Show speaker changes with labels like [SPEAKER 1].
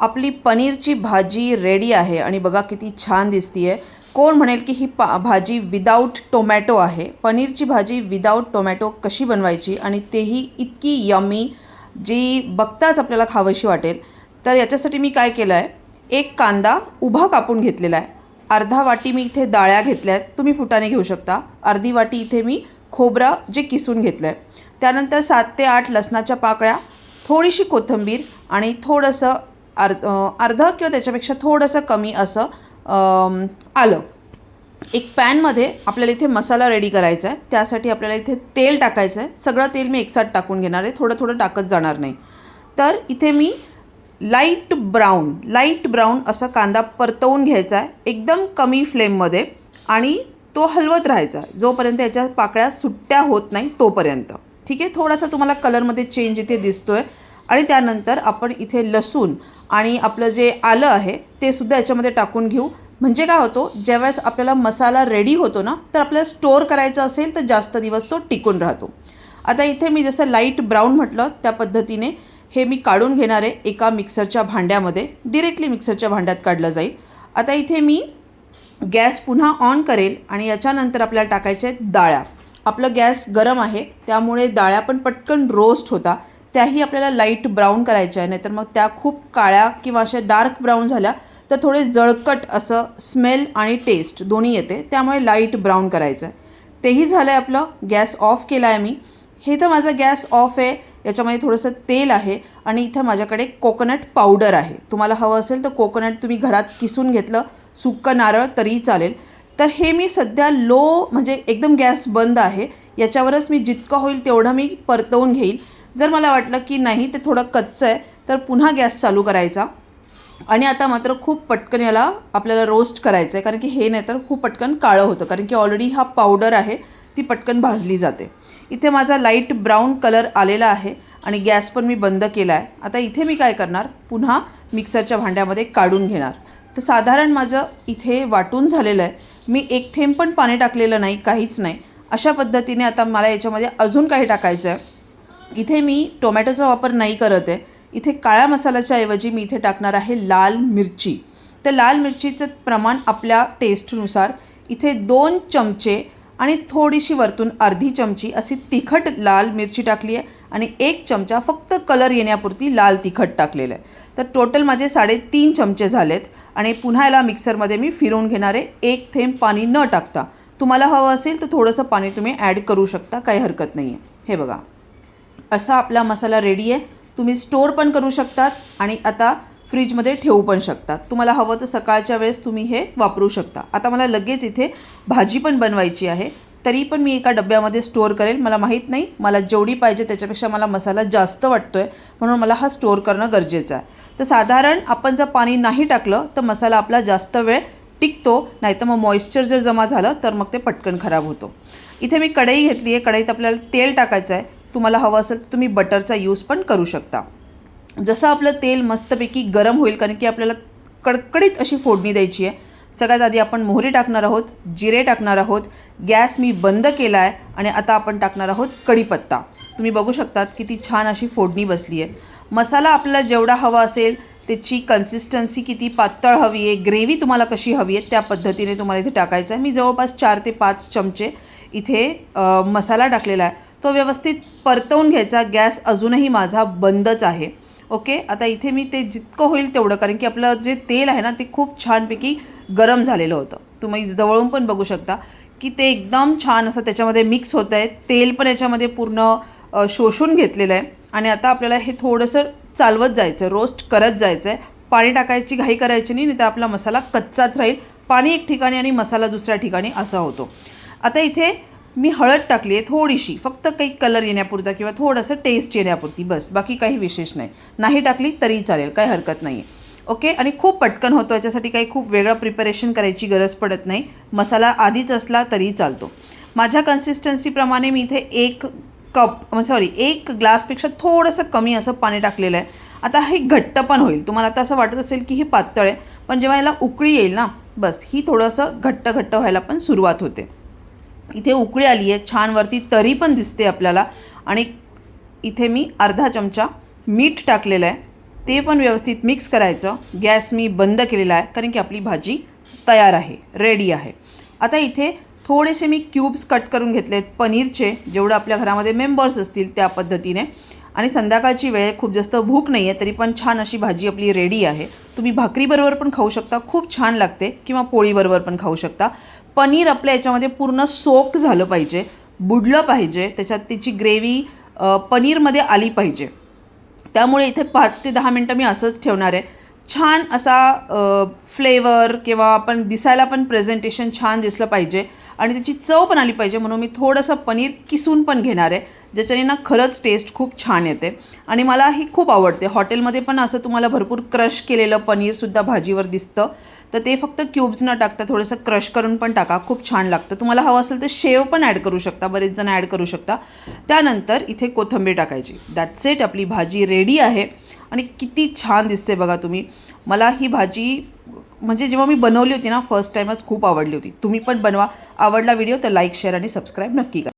[SPEAKER 1] आपली पनीरची भाजी रेडी आहे आणि बघा किती छान दिसती आहे कोण म्हणेल की ही पा भाजी विदाऊट टोमॅटो आहे? पनीरची भाजी विदाऊट टोमॅटो कशी बनवायची? आणि तेही इतकी यमी जी बघताच आपल्याला खावशी वाटेल. तर याच्यासाठी मी काय केलं आहे एक कांदा उभा कापून घेतलेला आहे. अर्धा वाटी मी इथे डाळ्या घेतल्या आहेत तुम्ही फुटाने घेऊ शकता. अर्धी वाटी इथे मी खोबरा जे किसून घेतलं आहे त्यानंतर सात ते आठ लसणाच्या पाकळ्या थोडीशी कोथिंबीर आणि थोडंसं अर् अर्धं किंवा त्याच्यापेक्षा थोडंसं कमी असं आलं. एक पॅनमध्ये आपल्याला इथे मसाला रेडी करायचा आहे त्यासाठी आपल्याला इथे तेल टाकायचं आहे सगळं तेल मी एकसाथ टाकून घेणार आहे. थोडं थोडं टाकत जाणार नाही. तर इथे मी लाइट ब्राऊन लाइट ब्राऊन असा कांदा परतवून घ्यायचा आहे एकदम कमी फ्लेममध्ये आणि तो हलवत राहायचा. जोपर्यंत याच्या पाकळ्या सुट्ट्या होत नाही तोपर्यंत. ठीक आहे? थोडासा तुम्हाला कलरमध्ये चेंज इथे दिसतो आहे आणि त्यानंतर आपण इथे लसूण आणि आपलं जे आलं आहे ते सुद्धा याच्यामध्ये टाकून घेऊ. म्हणजे काय होतो ज्यावेळेस आपल्याला मसाला रेडी होतो ना तर आपल्याला स्टोअर करायचा असेल तर जास्त दिवस तो टिकून राहतो. आता इथे मी जसं लाइट ब्राऊन म्हटलं त्या पद्धतीने हे मी काढून घेणार आहे एका मिक्सरच्या भांड्यामध्ये. डिरेक्टली मिक्सरच्या भांड्यात काढलं जाईल. आता इथे मी गॅस पुन्हा ऑन करेल आणि याच्यानंतर आपल्याला टाकायच्या आहेत डाळ्या. आपलं गॅस गरम आहे त्यामुळे डाळ्या पण पटकन रोस्ट होता. त्याही आपल्याला लाइट ब्राऊन करायच्या आहे. नाहीतर मग त्या खूप काळ्या किंवा अशा डार्क ब्राऊन झाल्या तर थोडे जळकट असं स्मेल आणि टेस्ट दोन्ही येते. त्यामुळे लाइट ब्राऊन करायचं आहे. तेही झालं आहे आपलं गॅस ऑफ केला आहे मी हे तर माझा गॅस ऑफ आहे. याच्यामध्ये थोडंसं तेल आहे आणि इथं माझ्याकडे कोकोनट पावडर आहे. तुम्हाला हवं असेल तर कोकोनट तुम्ही घरात किसून घेतलं सुक्कं नारळ तरी चालेल. तर हे मी सध्या लो म्हणजे एकदम गॅस बंद आहे. याच्यावरच मी जितकं होईल तेवढं मी परतवून घेईल. जर मला वाटलं की नाही ते थोडं कच्चं आहे तर पुन्हा गॅस चालू करायचा. आणि आता मात्र खूप पटकन याला आपल्याला रोस्ट करायचं आहे कारण की हे नाही तर खूप पटकन काळं होतं कारण की ऑलरेडी हा पावडर आहे ती पटकन भाजली जाते. इथे माझा लाइट ब्राऊन कलर आलेला आहे आणि गॅस पण मी बंद केला आहे. आता इथे मी काय करणार? पुन्हा मिक्सरच्या भांड्यामध्ये काढून घेणार. तर साधारण माझं इथे वाटून झालेलं आहे. मी एक थेंब पण पाणी टाकलेलं नाही काहीच नाही. अशा पद्धतीने आता मला याच्यामध्ये अजून काही टाकायचं आहे. इथे मी टोमॅटोचा वापर नाही करत आहे. इथे काळ्या मसाल्याच्या ऐवजी मी इथे टाकणार आहे लाल मिरची. तर लाल मिरचीचं प्रमाण आपल्या टेस्टनुसार इथे दोन चमचे आणि थोडीशी वरतून अर्धी चमची अशी तिखट लाल मिरची टाकली आहे आणि एक चमचा फक्त कलर येण्यापुरती लाल तिखट टाकलेलं आहे. तर टोटल माझे साडेतीन चमचे झालेत आणि पुन्हा याला मिक्सरमध्ये मी फिरवून घेणारे एक थेंब पाणी न टाकता. तुम्हाला हवं असेल तर थोडंसं पाणी तुम्ही ॲड करू शकता. काही हरकत नाही आहे. हे बघा. असा आपला मसाला रेडी आहे. तुम्ही स्टोअर पण करू शकतात आणि आता फ्रीजमध्ये ठेवू पण शकतात. तुम्हाला हवं तर सकाळच्या वेळेस तुम्ही हे वापरू शकता. आता मला लगेच इथे भाजी पण बनवायची आहे. तरी पण मी एका डब्यामध्ये स्टोअर करेल. मला माहीत नाही. मला जेवढी पाहिजे त्याच्यापेक्षा मला मसाला जास्त वाटतो आहे म्हणून मला हा स्टोअर करणं गरजेचं आहे. तर साधारण आपण जर पाणी नाही टाकलं तर मसाला आपला जास्त वेळ टिकतो. नाहीतर मग मॉइश्चर जर जमा झालं तर मग ते पटकन खराब होतो. इथे मी कढई घेतली आहे कढईत आपल्याला तेल टाकायचं आहे तुम्हाला हवं असेल तर तुम्ही बटरचा यूज पण करू शकता. जसं आपलं तेल मस्तपैकी गरम होईल कारण की आपल्याला कडकडीत अशी फोडणी द्यायची आहे. सगळ्यात आधी आपण मोहरी टाकणार आहोत जिरे टाकणार आहोत गॅस मी बंद केला आहे आणि आता आपण टाकणार आहोत कढीपत्ता. तुम्ही बघू शकतात किती छान अशी फोडणी बसली आहे. मसाला आपल्याला जेवढा हवा असेल त्याची कन्सिस्टन्सी किती पातळ हवी आहे ग्रेव्ही तुम्हाला कशी हवी आहे त्या पद्धतीने तुम्हाला इथे टाकायचं आहे. मी जवळपास चार ते पाच चमचे इथे मसाला टाकलेला आहे. तो व्यवस्थित परतवून घ्यायचा. गॅस अजूनही माझा बंदच आहे. ओके? आता इथे मी ते जितकं होईल तेवढं कारण की आपलं जे तेल आहे ना ते खूप छानपैकी गरम झालेलं होतं. तुम्ही जवळून पण बघू शकता की ते एकदम छान असं त्याच्यामध्ये मिक्स होत आहे. तेल पण याच्यामध्ये पूर्ण शोषून घेतलेलं आहे. आणि आता आपल्याला हे थोडंसं चालवत जायचं रोस्ट करत जायचं आहे पाणी टाकायची घाई करायची नाही नाही तर आपला मसाला कच्चाच राहील. पाणी एक ठिकाणी आणि मसाला दुसऱ्या ठिकाणी असा होतो. आता इथे मी हळद टाकली आहे थोडीशी फक्त काही कलर येण्यापुरता किंवा थोडंसं टेस्ट येण्यापुरती बस. बाकी काही विशेष नाही. नाही टाकली तरी चालेल काही हरकत नाही आहे ओके आणि खूप पटकन होतो याच्यासाठी काही खूप वेगळं प्रिपरेशन करायची गरज पडत नाही. मसाला आधीच असला तरी चालतो. माझ्या कन्सिस्टन्सीप्रमाणे मी इथे एक कप सॉरी एक ग्लासपेक्षा थोडंसं कमी असं पाणी टाकलेलं आहे. आता हे घट्ट पण होईल. तुम्हाला आता असं वाटत असेल की हे पातळ आहे पण जेव्हा याला उकळी येईल ना बस ही थोडंसं घट्ट घट्ट व्हायला पण सुरुवात होते. इथे उकळी आली आहे छान वरती तरी पण दिसते आपल्याला. आणि इथे मी अर्धा चमचा मीठ टाकलेलं आहे. ते पण व्यवस्थित मिक्स करायचं. गॅस मी बंद केलेला आहे कारण की आपली भाजी तयार आहे रेडी आहे. आता इथे थोडेसे मी क्यूब्स कट करून घेतले आहेत पनीरचे जेवढं आपल्या घरामध्ये मेंबर्स असतील त्या पद्धतीने. आणि संध्याकाळची वेळ खूप जास्त भूक नाही आहे तरी पण छान अशी भाजी आपली रेडी आहे. तुम्ही भाकरीबरोबर पण खाऊ शकता खूप छान लागते किंवा पोळीबरोबर पण खाऊ शकता. पनीर आपल्या याच्यामध्ये पूर्ण सोक झालं पाहिजे बुडलं पाहिजे त्याच्यात त्याची ग्रेव्ही पनीरमध्ये आली पाहिजे. त्यामुळे इथे पाच ते दहा मिनटं मी असंच ठेवणार आहे. छान असा फ्लेवर किंवा आपण दिसायला पण प्रेझेंटेशन छान दिसलं पाहिजे. आणि त्याची चव पण आली पाहिजे म्हणून मी थोडंसं पनीर किसून पण घेणार आहे ज्याच्याने ना खरंच टेस्ट खूप छान येते. आणि मला ही खूप आवडते. हॉटेलमध्ये पण असं तुम्हाला भरपूर क्रश केलेलं पनीरसुद्धा भाजीवर दिसतं. तर ते फक्त क्यूब्स न टाकता थोडंसं क्रश करून पण टाका. खूप छान लागतं. तुम्हाला हवं असेल तर शेव पण ॲड करू शकता. बरेच जण ॲड करू शकता. त्यानंतर इथे कोथिंबीर टाकायची. दॅट्स इट आपली भाजी रेडी आहे. आणि किती छान दिसते बघा तुम्ही. मला ही भाजी म्हणजे जेव्हा मी बनवली होती ना फर्स्ट टाईमच खूप आवडली होती. तुम्ही पण बनवा. आवडला व्हिडिओ तर लाईक शेअर आणि सबस्क्राईब नक्की करा.